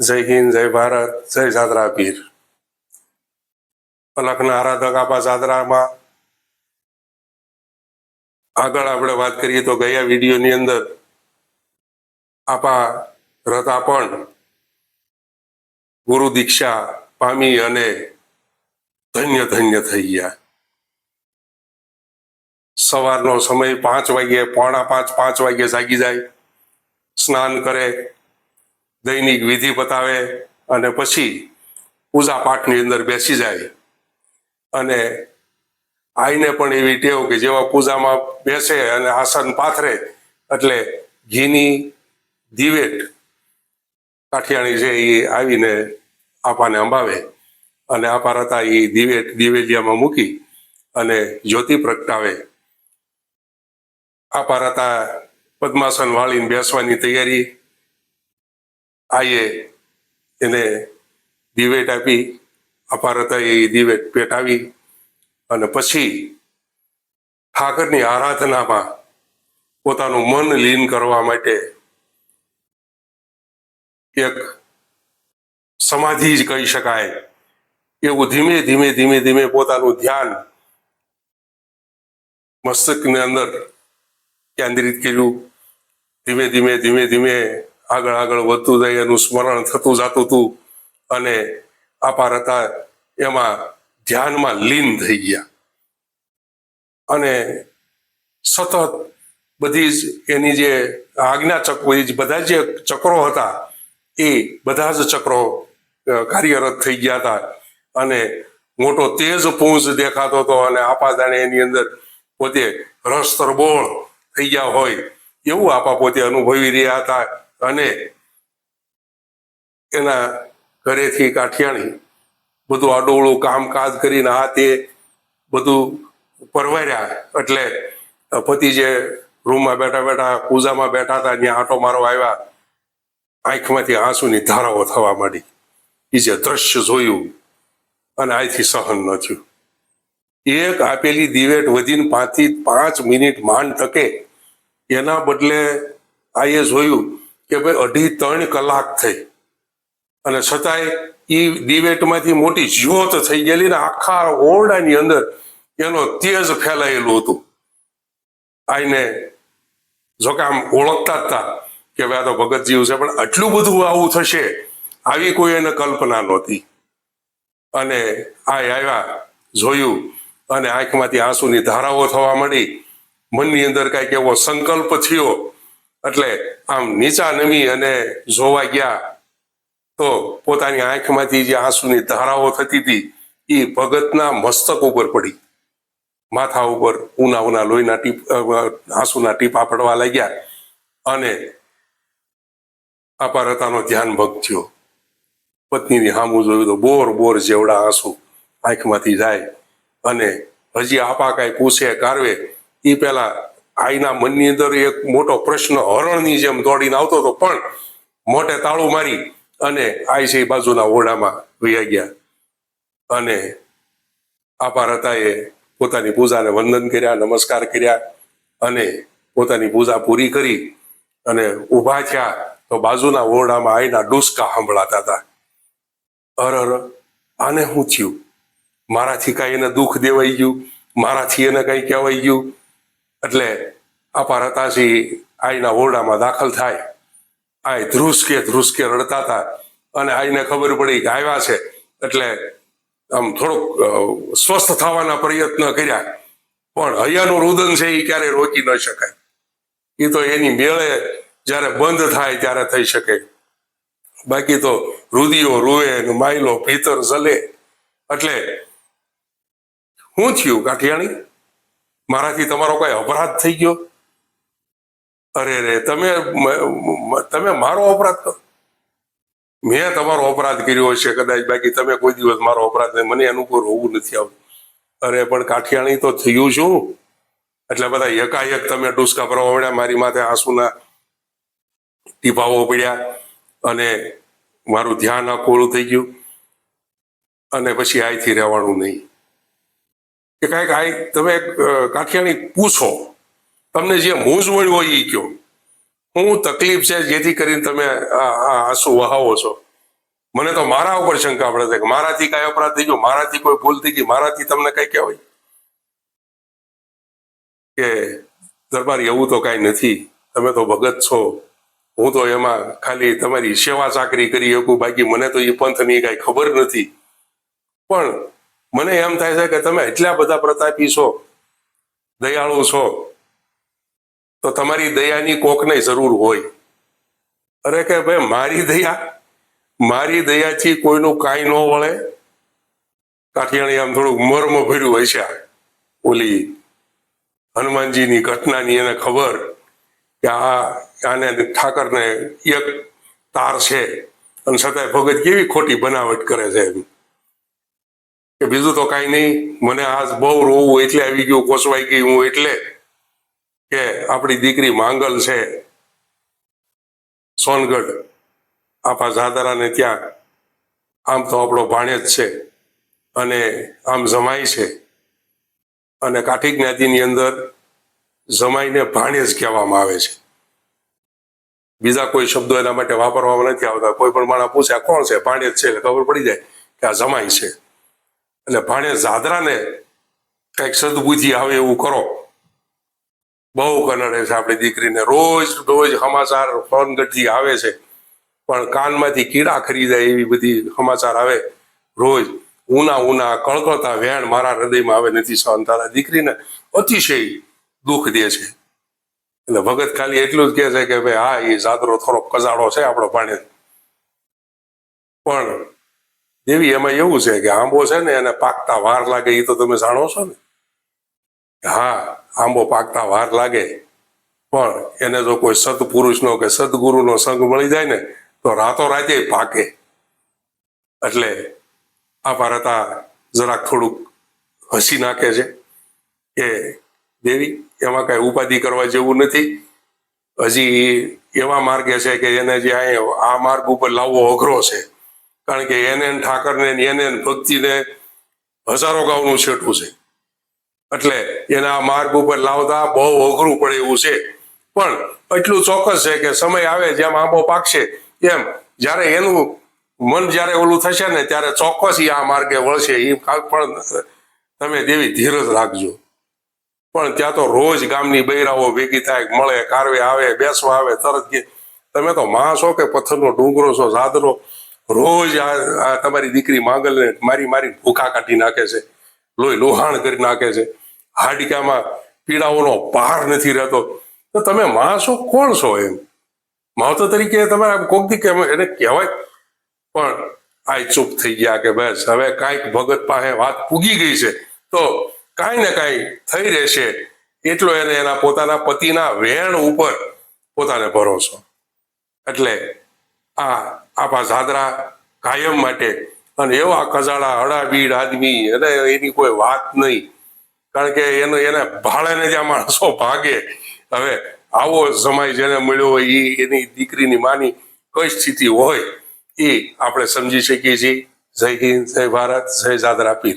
જય હિન્દ, જય ભારત, જય જાદરા પીર. પલકના આરાધક આપા જાદરામાં આગળ આપણે વાત કરીએ તો ગયા વિડીયોની અંદર આપા રતા ગુરુ દીક્ષા, પામી અને ધન્ય ધન્ય થઈ ગયા. સવારનો સમય પાંચ વાગ્યે, પોણા પાંચ પાંચ વાગ્યે જાગી જાય, સ્નાન કરે દૈનિક વિધિ પતાવે અને પછી પૂજા પાઠની અંદર બેસી જાય. અને આઈને પણ એવી ટેવ કે જેવા પૂજામાં બેસે અને આસન પાથરે, એટલે ઘીની દિવેટ કાઠિયાણી છે એ આવીને આપાને અંબાવે અને આપા રતા એ દિવેટ દિવેલિયામાં મૂકી અને જ્યોતિ પ્રગટાવે. આપા હતા પદ્માસન વાળીને બેસવાની તૈયારી આઈએ એને દિવેટ આપી, અપાર હતા એ દિવેટ પેટાવી અને પછી ઠાકરની આરાધનામાં પોતાનું મન લીન કરવા માટે એક સમાધિ જ કહી શકાય. એવું ધીમે ધીમે ધીમે ધીમે પોતાનું ધ્યાન મસ્તકની અંદર કેન્દ્રિત કર્યું. ધીમે ધીમે ધીમે ધીમે આગળ આગળ વધતું જાય, એનું સ્મરણ થતું જતું હતું અને આપાર હતા, એમાં ધ્યાનમાં લીન થઈ ગયા. અને સતત બધી જ એની જે આજ્ઞા ચક્ર બધા જે ચક્રો હતા, એ બધા જ ચક્રો કાર્યરત થઈ ગયા હતા. અને મોટો તેજ પુંજ દેખાતો હતો અને આપા જાણે એની અંદર પોતે રસ તરબોળ થઈ ગયા હોય. એવું આપા પોતે અનુભવી રહ્યા હતા. અને એના ઘરેથી કાઠિયાણી બધું આડોળું કામકાજ કરીને આ તે બધું પરવાર્યા. એટલે પતિ જે રૂમમાં બેઠા બેઠા, પૂજામાં બેઠા હતા, ત્યાં આંટો મારો આવ્યા. આંખમાંથી આંસુની ધારાઓ થવા માંડી. એ જે દ્રશ્ય જોયું અને આથી સહન ન થયું. એક આપેલી દિવેટ વધીને પાંચથી પાંચ મિનિટ માંડ ટકે. એના બદલે આએ જોયું કે ભાઈ અઢી ત્રણ કલાક થઈ. અને છતાંય એ દિવેટમાંથી મોટી જ્યોત થઈ ગયેલી ને આખા ઓરડાની અંદર એનો તેજ ફેલાયેલું હતું. આઈને જોકે આમ ઓળખતા હતા કે ભાઈ આ તો ભગતજીવ છે, પણ આટલું બધું આવું થશે, આવી કોઈ એને કલ્પના નહોતી. અને આ આવ્યા, જોયું, અને આંખમાંથી આંસુની ધારાઓ થવા માંડી. મનની અંદર કાંઈક એવો સંકલ્પ થયો. એટલે આમ નીચા નમી અને જોવા ગયા તો પોતાની આંખમાંથી જે આંસુની ધારાઓ થતી હતી, એ ભગતના મસ્તક ઉપર પડી. માથા ઉપર ઉના ઉના લોહીના ટીપ આંસુના ટીપા પડવા લાગ્યા અને અપારતાનો ધ્યાન ભંગ થયો. પત્નીની સામું જોયું તો બોર બોર જેવડા આંસુ આંખમાંથી જાય અને હજી આપા કાંઈ પૂછે, કારવે, એ પેલા આઈના મનની અંદર એક મોટો પ્રશ્ન હરણની જેમ દોડીને આવતો હતો, પણ મોટે તાળું મારી અને આઈ છે બાજુના ઓરડામાં વૈયા ગયા. અને આભાર હતા એ પોતાની પૂજાને વંદન કર્યા, નમસ્કાર કર્યા અને પોતાની પૂજા પૂરી કરી અને ઊભા થયા તો બાજુના ઓરડામાં આઈના ડુસકા સંભળાતા હતા. અર અર, આને શું થયું? મારાથી કાંઈ એને દુઃખ દેવાઈ ગયું? મારાથી એને કંઈ કહેવાઈ ગયું? એટલે અપારતાસી આઈના ઓરડામાં દાખલ થાય. આય ધ્રુસકે ધ્રુસકે રડતા હતા અને આઈને ખબર પડી કે છે. એટલે આમ થોડુંક સ્વસ્થ થવાના પ્રયત્ન કર્યા. પણ હૈયાનું રુદન છે એ ક્યારે રોકી ન શકાય. એ તો એની મેળે જ્યારે બંધ થાય ત્યારે થઈ શકે. બાકી તો રુદિયો રૂએ માયલો ભીતર જલે એટલે શું થયું, કાઠિયાણી? મારાથી તમારો કોઈ અપરાધ થઈ ગયો? અરે રે, તમે તમે મારો અપરાધ કરો. મેં તમારો અપરાધ કર્યો હશે કદાચ, બાકી તમે કોઈ દિવસ મારો અપરાધ નહીં, મને અનુકૂળ હોવું નથી આવતું. અરે, પણ કાઠિયાણી તો થયું શું? એટલે બધા એકાએક તમે ડુસકા ભરવા પડ્યા મારી માથે આંસુના ટીપાઓ પડ્યા અને મારું ધ્યાન આખું થઈ ગયું. અને પછી આઈથી રહેવાનું નહીં. કે કાંઈક આઈ તમે કાઠિયાણી પૂછો. તમને જે મૂંઝવણ હોય એ કયો. હું તકલીફ છે જેથી કરીને તમે આ આ આંસુ વહાવો છો. મને તો મારા ઉપર શંકા પડે છે કે મારાથી કઈ અપરાધ થઈ ગયો, મારાથી કોઈ ભૂલ થઈ ગઈ, મારાથી તમને કઈ કહેવાય? કે દરબારી એવું તો કઈ નથી. તમે તો ભગત છો. હું તો એમાં ખાલી તમારી સેવા ચાકરી કરી શકું, બાકી મને તો એ પંથની કઈ ખબર નથી. પણ મને એમ થાય છે કે તમે એટલા બધા પ્રતાપી છો, દયાળુ છો, તો તમારી દયાની કોકને જરૂર હોય. અરે કે ભાઈ, મારી દયા, મારી દયાથી કોઈનું કાંઈ ન વળે. કાઠિયાણી આમ થોડુંક મર્મ ભર્યું હોય છે ઓલી હનુમાનજીની ઘટનાની એને ખબર કે આ આને ઠાકરને એક તાર છે. અને છતાંય ભગત કેવી ખોટી બનાવટ કરે છે એમ. કે બીજું તો કાંઈ નહીં, મને આજ બહુ રોવું એટલે આવી ગયું, કોસવાઈ ગઈ હું એટલે કે આપણી દીકરી માંગલ છે સોનગઢ આપા જાદરાને ત્યાં. આમ તો આપણો ભાણેજ છે અને આમ જમાઈ છે. અને કાઠી જ્ઞાતિની અંદર જમાઈને ભાણેજ કહેવામાં આવે છે. બીજા કોઈ શબ્દો એના માટે વાપરવામાં નથી આવતા. કોઈ પણ માણસ પૂછે કોણ છે? ભાણેજ છે એટલે ખબર પડી જાય કે આ જમાઈ છે. એટલે ભાણે જાદરાને કંઈક સદબુદ્ધિ આવે એવું કરો. બહુ કનડે છે આપણી દીકરીને. રોજ રોજ સમાચાર ફોનગઢથી આવે છે. પણ કાનમાંથી કીડા ખરી જાય એવી બધી સમાચાર આવે. રોજ ઉના ઉના કળકળતા વેણ મારા હૃદયમાં આવે. નથી સહન તારા દીકરીને અતિશય દુઃખ દે છે. એટલે ભગત ખાલી એટલું જ કહે છે કે ભાઈ, હા, એ જાદરો થોડો કજાડો છે આપણો ભાણે. પણ દેવી એમાં એવું છે કે આંબો છે ને એને પાકતા વાર લાગે એ તો તમે જાણો છો ને? હા, આંબો પાકતા વાર લાગે, પણ એને જો કોઈ સત્પુરુષનો કે સદગુરુનો સંગ મળી જાય ને, તો રાતો રાતે પાકે. એટલે આ ભારતા જરાક થોડુંક હસી નાખે છે કે દેવી, એમાં કઈ ઉપાધિ કરવા જેવું નથી. હજી એવા માર્ગે છે કે એને જે આ માર્ગ ઉપર લાવવો અઘરો છે. કારણ કે એને ઠાકરને એને ભક્તિને હજારો ગાઉનું છેટું છે. એટલે એના માર્ગ ઉપર લાવતા બહુ અઘરું પડે એવું છે. પણ એટલું ચોક્કસ છે કે સમય આવે જેમ આંબો પાકશે, એમ જ્યારે એનું મન જ્યારે ઓલું થશે ને ત્યારે ચોક્કસ એ આ માર્ગે વળશે. એ પણ તમે દેવી ધીરજ રાખજો. પણ ત્યાં તો રોજ ગામની બૈરાઓ ભેગી થાય, મળે, કારવે આવે, બેસવા આવે, તરત તમે તો માં છો કે પથ્થરનો ડુંગરો છો જાદરો રોજ આ તમારી દીકરી માંગલને મારી મારી ભૂખા કાઢી નાખે છે, લોહી લોહાણ કરી નાખે છે. હાડિકામાં પીડાઓનો પાર નથી રહેતો. તો તમે માં કોણ છો એમ? માવતર તરીકે તમે આમ કોક દી કેમ એને કહેવાય, પણ આ ચૂપ થઈ ગયા કે બસ, હવે કાંઈક ભગત પાસે વાત પૂગી ગઈ છે. તો કાંઈ ને કાંઈ થઈ રહેશે. એટલો એને એના પોતાના પતિના વેણ ઉપર પોતાને ભરોસો. એટલે આ આપા ઝાદરા કાયમ માટે. અને એવા કજાળા હડાબીડ આદમી અને એની કોઈ વાત નહીં. કારણ કે એનો, એને ભાડેને જ્યાં માણસો ભાગે. હવે આવો સમય જેને મળ્યો હોય એ એની દીકરીની માની કઈ સ્થિતિ હોય એ આપણે સમજી શકીએ છીએ. જય હિન્દ, જય ભારત, જય જાદરા પીર.